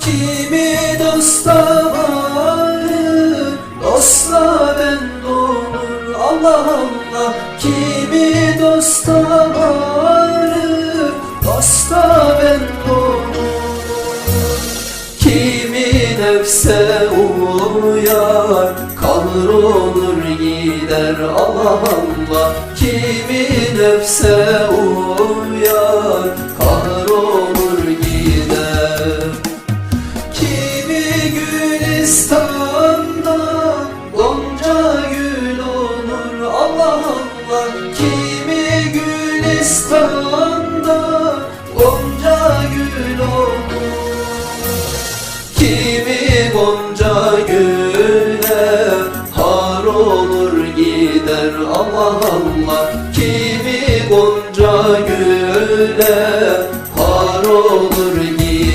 Kimi dosta varır Dostla ben olur Allah Allah Kimi dosta varır Dosta ben olur Kimi nefse uyar Kalır olur gider. Allah Allah Kimi nefse uyar Gülistan'da Gonca gül olur Allah Allah. Kimi Gülistan'da Gonca gül olur Kimi Gonca güle Har olur gider Allah Allah. Kimi Gonca güle Har olur gider.